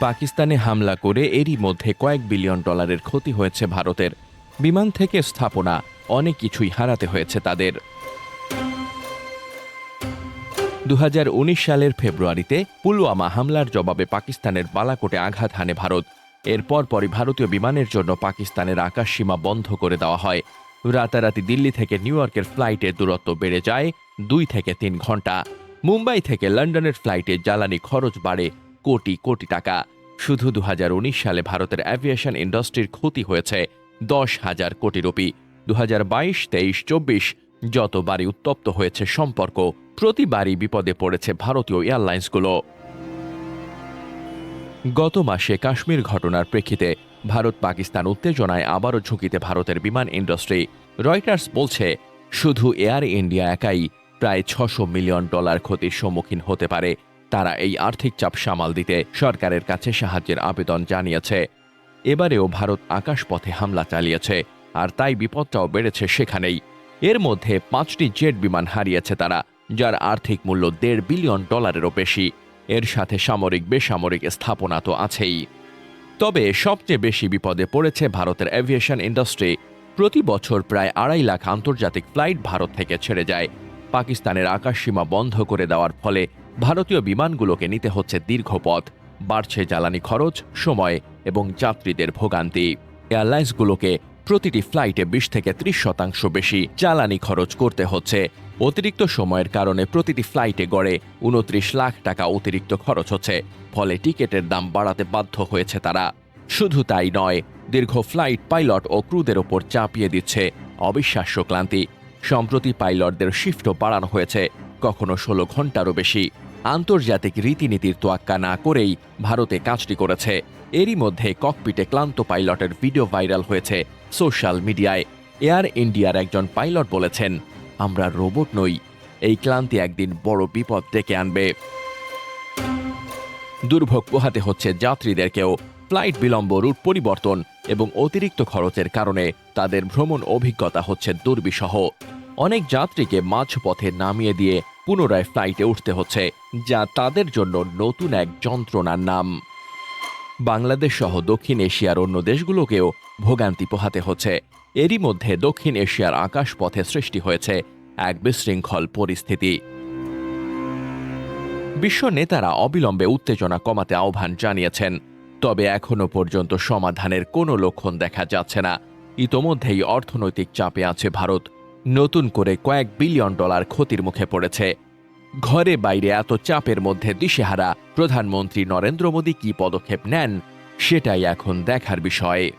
পাকিস্তানে হামলা করে এরই মধ্যে কয়েক বিলিয়ন ডলারের ক্ষতি হয়েছে ভারতের। বিমান থেকে স্থাপনা, অনেক কিছুই হারাতে হয়েছে তাদের। দু হাজার উনিশ সালের ফেব্রুয়ারিতে পুলওয়ামা হামলার জবাবে পাকিস্তানের বালাকোটে আঘাত হানে ভারত। এরপর পরই ভারতীয় বিমানের জন্য পাকিস্তানের আকাশসীমা বন্ধ করে দেওয়া হয়। রাতারাতি দিল্লি থেকে নিউ ইয়র্কের ফ্লাইটের দূরত্ব বেড়ে যায় দুই থেকে তিন ঘণ্টা। মুম্বাই থেকে লন্ডনের ফ্লাইটে জ্বালানি খরচ বাড়ে কোটি কোটি টাকা। শুধু দু হাজার উনিশ সালে ভারতের অ্যাভিয়েশন ইন্ডাস্ট্রির ক্ষতি হয়েছে দশ হাজার কোটি রুপি। দু হাজার বাইশ, তেইশ, চব্বিশ যতবারই উত্তপ্ত হয়েছে সম্পর্ক, প্রতিবারই বিপদে পড়েছে ভারতীয় এয়ারলাইন্সগুলো। গত মাসে কাশ্মীর ঘটনার প্রেক্ষিতে ভারত পাকিস্তান উত্তেজনায় আবারও ঝুঁকিতে ভারতের বিমান ইন্ডাস্ট্রি রয়টার্স বলছে, শুধু এয়ার ইন্ডিয়া একাই প্রায় ছশো মিলিয়ন ডলার ক্ষতির সম্মুখীন হতে পারে। তারা এই আর্থিক চাপ সামাল দিতে সরকারের কাছে সাহায্যের আবেদন জানিয়েছে। এবারেও ভারত আকাশপথে হামলা চালিয়েছে, আর তাই বিপদটাও বেড়েছে সেখানেই। এর মধ্যে পাঁচটি জেট বিমান হারিয়েছে তারা, যার আর্থিক মূল্য দেড় বিলিয়ন ডলারেরও বেশি। এর সাথে সামরিক বেসামরিক স্থাপনা তো আছেই। তবে সবচেয়ে বেশি বিপদে পড়েছে ভারতের এভিয়েশন ইন্ডাস্ট্রি। প্রতি বছর প্রায় আড়াই লাখ আন্তর্জাতিক ফ্লাইট ভারত থেকে ছেড়ে যায়। পাকিস্তানের আকাশসীমা বন্ধ করে দেওয়ার ফলে ভারতীয় বিমানগুলোকে নিতে হচ্ছে দীর্ঘ পথ, বাড়ছে জ্বালানি খরচ, সময় এবং যাত্রীদের ভোগান্তি। এয়ারলাইন্সগুলোকে প্রতিটি ফ্লাইটে বিশ থেকে ত্রিশ শতাংশ বেশি জ্বালানি খরচ করতে হচ্ছে। অতিরিক্ত সময়ের কারণে প্রতিটি ফ্লাইটে গড়ে উনত্রিশ লাখ টাকা অতিরিক্ত খরচ হচ্ছে, ফলে টিকেটের দাম বাড়াতে বাধ্য হয়েছে তারা। শুধু তাই নয়, দীর্ঘ ফ্লাইট পাইলট ও ক্রুদের ওপর চাপিয়ে দিচ্ছে অবিশ্বাস্য ক্লান্তি। সম্প্রতি পাইলটদের শিফটও বাড়ানো হয়েছে, কখনো ষোলো ঘন্টারও বেশি। আন্তর্জাতিক রীতিনীতির তোয়াক্কা না করেই ভারতে কাজটি করেছে। এরই মধ্যে ককপিটে ক্লান্ত পাইলটের ভিডিও ভাইরাল হয়েছে সোশ্যাল মিডিয়ায়। এয়ার ইন্ডিয়ার একজন পাইলট বলেছেন, আমরা রোবট নই, এই ক্লান্তি একদিন বড় বিপদ ডেকে আনবে। দুর্ভোগ পোহাতে হচ্ছে যাত্রীদেরকেও। ফ্লাইট বিলম্ব, রুট পরিবর্তন এবং অতিরিক্ত খরচের কারণে তাদের ভ্রমণ অভিজ্ঞতা হচ্ছে দুর্বিষহ। অনেক যাত্রীকে মাঝপথে নামিয়ে দিয়ে পুনরায় ফ্লাইটে উঠতে হচ্ছে, যা তাদের জন্য নতুন এক যন্ত্রণার নাম। বাংলাদেশ সহ দক্ষিণ এশিয়ার অন্য দেশগুলোকেও ভোগান্তি পোহাতে হচ্ছে। এরই মধ্যে দক্ষিণ এশিয়ার আকাশপথে সৃষ্টি হয়েছে এক বিশৃঙ্খল পরিস্থিতি। বিশ্ব নেতারা অবিলম্বে উত্তেজনা কমাতে আহ্বান জানিয়েছেন, তবে এখনও পর্যন্ত সমাধানের কোনো লক্ষণ দেখা যাচ্ছে না। ইতোমধ্যেই অর্থনৈতিক চাপে আছে ভারত। নতুন করে কয়েক বিলিয়ন ডলার ক্ষতির মুখে পড়েছে। ঘরে বাইরে এত চাপের মধ্যে দিশেহারা প্রধানমন্ত্রী নরেন্দ্র মোদী কি পদক্ষেপ নেন, সেটাই এখন দেখার বিষয়।